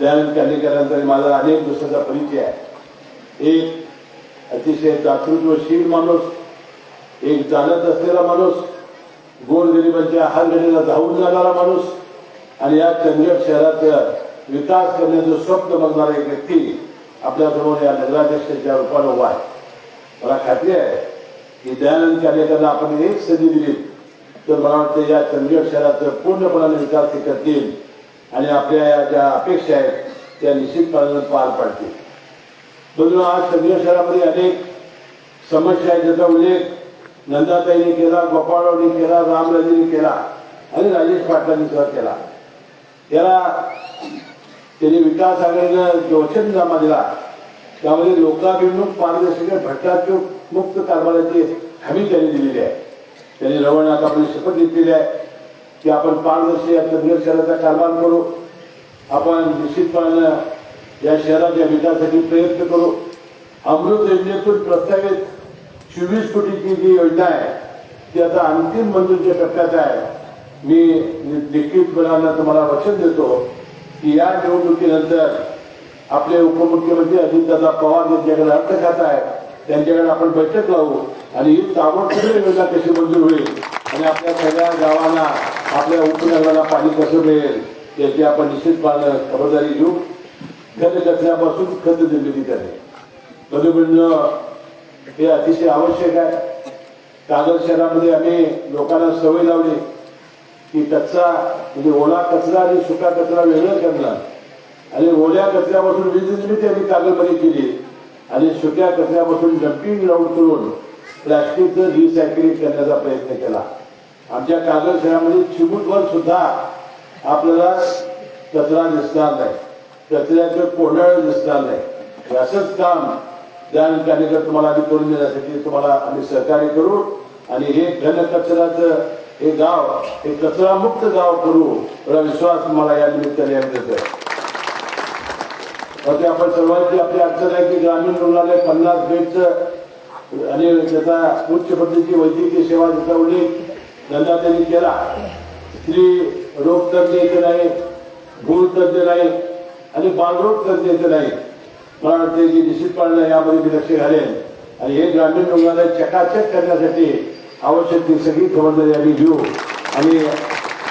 दयानंद कार्यकर्त्यांचा माझा अनेक दिवसाचा परिचय आहे. एक अतिशय दातृत्वशील माणूस एक जाणत असलेला माणूस गोरगरिबांच्या हालगडीला धावून जाणारा माणूस आणि या चंदगड शहराचं विकास करण्याचं स्वप्न बघणारा एक व्यक्ती आपल्यासमोर या नगराध्यक्षाच्या रूपानं उभा आहे. मला खात्री आहे की दयानंद कार्यकर्ता आपण एक संधी दिली तर मला वाटतं या चंदगड शहराचं पूर्णपणाने विकास ते करतील. आणि आपल्या ज्या अपेक्षा आहेत त्या निश्चितपणानं पार पाडतील. म्हणून आज चंदगड शहरामध्ये अनेक समस्या आहेत ज्याचा उल्लेख नंदाताईने केला गोपाळरावने केला रामराजेने केला आणि राजेश पाटलांनी सुद्धा केला. त्याला त्यांनी विकास आघाडीनं जोशन जमा दिला त्यामध्ये लोकाभिमुख पारदर्शक भ्रष्टाचार मुक्त कारभाराची हमी त्यांनी दिलेली आहे. त्यांनी रवळनाथ आपली शपथ घेतलेली आहे. की आपण पारदर्शी या चंदगड शहराचा कारभार करू. आपण निश्चितपणानं या शहराच्या विकासासाठी प्रयत्न करू. अमृत योजनेतून प्रस्तावित चोवीस कोटीची जी योजना आहे ती आता अंतिम मंजूरच्या टप्प्यात आहे. मी निश्चितपणानं तुम्हाला वचन देतो की या निवडणुकीनंतर आपले उपमुख्यमंत्री अजितदादा पवार यांच्याकडे अर्थ खात आहे त्यांच्याकडे आपण बैठक लावू आणि ही ताबडतोब योजना कशी मंजूर होईल आणि आपल्या सगळ्या गावांना आपल्या उपनगराला पाणी कसं मिळेल याची आपण निश्चित खबरदारी घेऊ. घन कचऱ्यापासून खत निर्मिती करणे मधुमेह हे अतिशय आवश्यक आहे. कागद शहरामध्ये आम्ही लोकांना सवय लावली की कचरा म्हणजे ओला कचरा आणि सुका कचरा वेगळं करणं आणि ओल्या कचऱ्यापासून वीज निर्मिती आम्ही कागदमध्ये केली. आणि सुक्या कचऱ्यापासून डम्पिंग ग्राउंड करून प्लॅस्टिकचं रिसायकलिंग करण्याचा प्रयत्न केला. आमच्या कागद शहरामध्ये चिमूटवर सुद्धा आपल्याला कचरा दिसणार नाही. कचऱ्याचं कोंडाळ दिसणार नाही. असंच काम त्या कार्यक्रम तुम्हाला आम्ही करून देण्यासाठी तुम्हाला आम्ही सहकार्य करू आणि हे घन कचऱ्याचं हे गाव हे कचरामुक्त गाव करू एवढा विश्वास तुम्हाला या निमित्ताने आम्ही देतोय आपण सर्वांची आपली अडचण आहे की ग्रामीण रुग्णालय पन्नास बेडचं आणि त्याचा उच्च पद्धतीची वैद्यकीय सेवा त्याचा उल्लेख धंदा त्यांनी केला. स्त्री रोग तज्ञ येते नाही भूल तज्ञ नाही आणि बालरोग तज्ञ येथे नाही. मला वाटते निश्चित पाळणं यामध्ये मी लक्ष घालेन. आणि हे ग्रामीण रुग्णालय चकाचक करण्यासाठी आवश्यक ती सगळी खबरदारी आम्ही घेऊ. आणि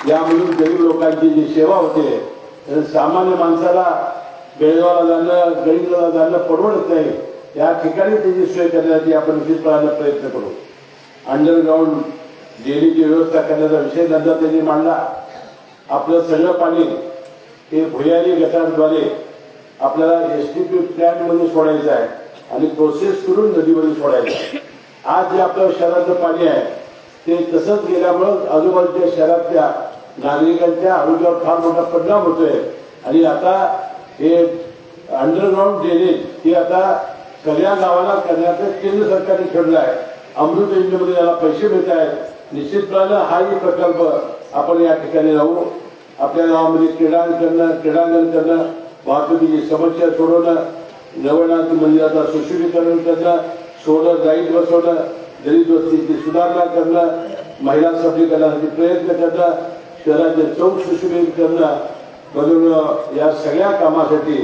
यामधून गरीब लोकांची जी सेवा होते तर सामान्य माणसाला बेळगावला जाणं गरीबला जाणं परवडत नाही. या ठिकाणी त्याची सोय करण्यासाठी आपण निश्चितपणाने प्रयत्न करू. अंडरग्राऊंड डेअरीची व्यवस्था करण्याचा विषय नंतर त्यांनी मांडला. आपलं सगळं पाणी हे भुयारी गटांद्वारे आपल्याला एस टी पी प्लॅन्टमध्ये सोडायचं आहे आणि प्रोसेस करून नदीमध्ये सोडायचं आहे. आज जे आपल्या शहराचं पाणी आहे ते तसंच गेल्यामुळं आजूबाजूच्या शहरातल्या नागरिकांच्या आरोग्यावर फार मोठा परिणाम होतोय. आणि आता हे अंडरग्राऊंड ड्रेनेज हे आता सगळ्या गावाला करण्याचं केंद्र सरकारने ठरलं आहे. अमृत योजनेमध्ये याला पैसे मिळत आहेत निश्चितपणे हाही प्रकल्प आपण या ठिकाणी राहू. आपल्या गावामध्ये क्रीडांगण करणं क्रीडांगण करणं वाहतुकीची समस्या सोडवणं नवनाथ मंदिराचा सुशोभीकरण करणं सोलर लाइट बसवणं दलित वस्तीची सुधारणा करणं महिला सबलीकरणासाठी प्रयत्न करणं शहराचे चौक सुशोभित करणं म्हणून या सगळ्या कामासाठी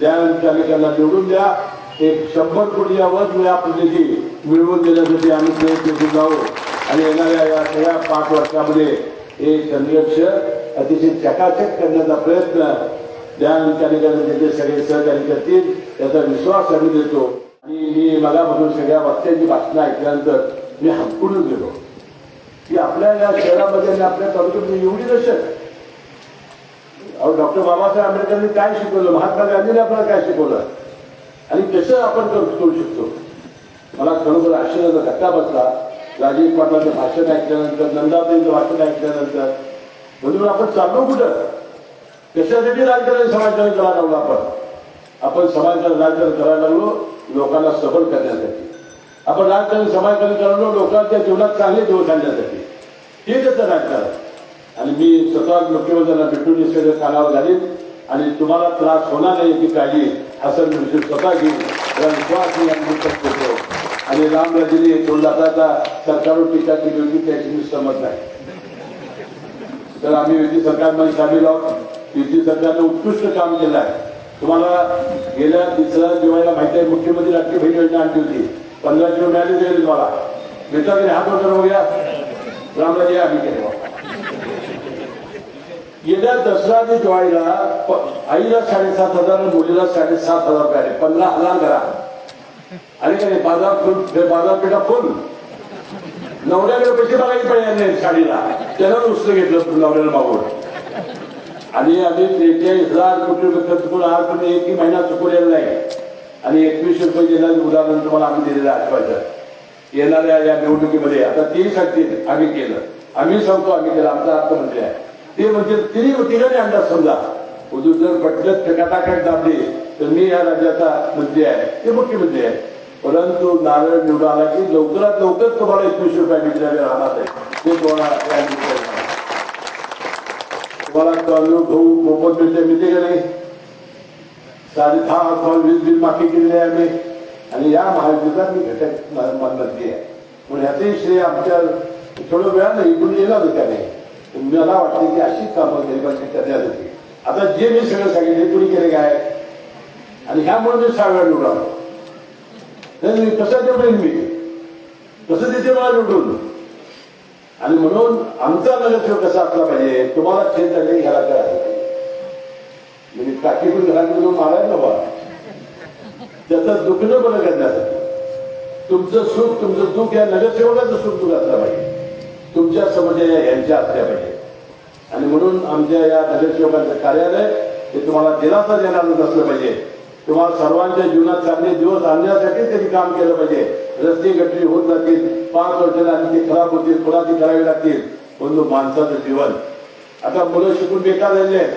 दयानंद चालिकांना निवडून द्या. एक शंभर कोटी यावर या प्रतिनिधी मिळवून देण्यासाठी आम्ही प्रयत्न करून आहोत आणि येणाऱ्या या सगळ्या पाच वर्षामध्ये हे संघर्ष अतिशय चकाचक करण्याचा प्रयत्न दयानंद चालिकांना त्याचे सगळे सहकारी करतील त्याचा विश्वास आम्ही देतो. आणि मी मगापासून सगळ्या वक्त्यांची भाषणं ऐकल्यानंतर मी हंपूनच गेलो. की आपल्या या शहरामध्ये आणि आपल्या तालुक्यामध्ये एवढी दशक अहो डॉक्टर बाबासाहेब आंबेडकरांनी काय शिकवलं? महात्मा गांधीने आपल्याला काय शिकवलं? आणि कसं आपण करू करू शकतो? मला खरोखर आश्चर्याचा धक्का बसला. राजीव पाटलांचं भाषण ऐकल्यानंतर नंदाताईंचं भाषण ऐकल्यानंतर म्हणून आपण चाललो कुठं? कशासाठी राजकारण समाजकारण करायला लागलो आपण? आपण समाजकारण राजकारण करायला लागलो लोकांना सबल करण्यासाठी. आपण राजकारण समाजकारण करायला लागलो लोकांच्या जीवनात चांगले दिवस आणण्यासाठी हे त्याचं राजकारण आणि मी स्वतः मुख्यमंत्र्यांना भेटून हे सगळं कानावर घालीन आणि तुम्हाला त्रास होणार नाही याची काळजी असं विषय स्वतः घेईन विश्वास मी करतो आणि राम दोन लाखाचा सरकारवर टीका केली होती त्याची मी सहमत नाही. तर आम्ही युती सरकारमध्ये सामील आहोत. युती सरकारनं उत्कृष्ट काम केलं आहे. तुम्हाला गेल्या तिसऱ्या दिवाळीला माहिती आहे मुख्यमंत्री लाटकी बहीण योजना आणली होती. पंधरा किलो मिळाली जाईल तुम्हाला? मिळतात की हात वर करून रामराजे आम्ही केले गेल्या दसरा ते दिवाळीला प- आईला साडेसात हजार मुलीला साडेसात हजार रुपये आले. पंधरा हजार घरा. आणि काय बाजार फुल बाजारपेठा फुल नवऱ्याकडे पैसे बघायचे पाहिजे नाही साडीला त्यानं नुसतं घेतलं नवऱ्याला मागून. आणि आम्ही त्रेचाळीस हजार कोटी रुपये चुकून आज आजपर्यंत एकही महिना चुकवलेला नाही. आणि एकवीसशे रुपये देण्याचं उदाहरण तुम्हाला आम्ही दिलेलं आहे आठवायचं येणाऱ्या या निवडणुकीमध्ये आता तेही सांगतील आम्ही केलं. आम्ही सांगतो आम्ही केलं. आमचा अर्थमंत्री म्हणजे आहे. ते म्हणजे तिन्ही तिघांनी अंदाज समजा. उद्योग जर पटलं टकाटाकट दाबली तर मी या राज्याचा मंत्री आहे. ते मुख्यमंत्री आहे. परंतु नारळ निवडून आला की लवकरात लवकर तुम्हाला एकवीसशे रुपया मिळाले राहणार आहे. ते तुम्हाला तुम्हाला तांदूळ गहू मोफत मिळते मिळते का नाही? साडे दहा अथवा वीस बिल माफी केलेली आहे आम्ही. आणि या महायुद्धात मी घटक मंत्री आहे. पण ह्याचंही श्रेय आमच्या थोडं वेळानं इकडून येणार होत्या नाही मला वाटते की अशीच कामं गरिबांची करण्यात होती आता जे मी सगळं सांगितले कुणी केले काय? आणि ह्यामुळे मी सहा निवडा नाही कसं ते म्हणेन मी. कसं तिथे मला निवडून आणि म्हणून आमचा नगरसेवक कसा असला पाहिजे तुम्हाला खेळ झाले घ्यायला काय म्हणजे टाकी पण घरात मारायला बा त्याचं दुखणं बरं करण्यासाठी. तुमचं सुख तुमचं दुःख या नगरसेवकाचं सुख दुःख असलं पाहिजे. तुमच्या समस्या या यांच्या असल्या पाहिजे. आणि म्हणून आमच्या या नगरसेवकांचं कार्यालय हे तुम्हाला दिलासा देणार असलं पाहिजे. तुम्हाला सर्वांच्या जीवनात चांगले दिवस आणण्यासाठी त्यांनी काम केलं पाहिजे. रस्ते गटरी होत जातील पाच वर्षाला आणि ते खराब होतील पुन्हा ती करावी लागतील. म्हणून माणसाचं जीवन. आता मुलं शिकून बेकार झालेले आहेत.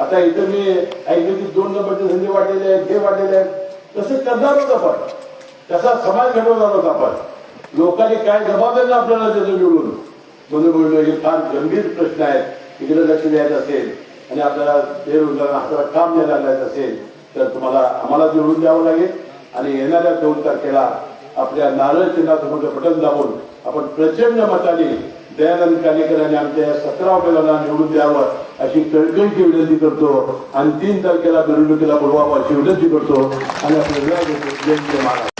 आता इथं मी ऐकलं की दोन नंबरचे धंदे वाढलेले आहेत हे वाटलेले आहेत. तसं करणारच आपण. तसा समाज घडवणार होता आपण. लोकांनी काय जबाबदारी आपल्याला त्याचं निवडून? म्हणून म्हणलं हे फार गंभीर प्रश्न आहेत. इकडे लक्ष द्यायचं असेल आणि आपल्याला बेरोजगार हाताला काम द्यायला लागायचं असेल. तर तुम्हाला आम्हाला निवडून द्यावं लागेल. आणि येणाऱ्या दोन तारखेला आपल्या नारळ चिन्हासमोर बटन दाबून आपण प्रचंड मताने दयानंद कालेकर आमच्या या सतरा निवडून द्यावं अशी कळकळीची विनंती करतो. आणि तीन तारखेला निवडणुकीला बोलवावं अशी विनंती करतो. आणि आपल्याला जय जय महाराज.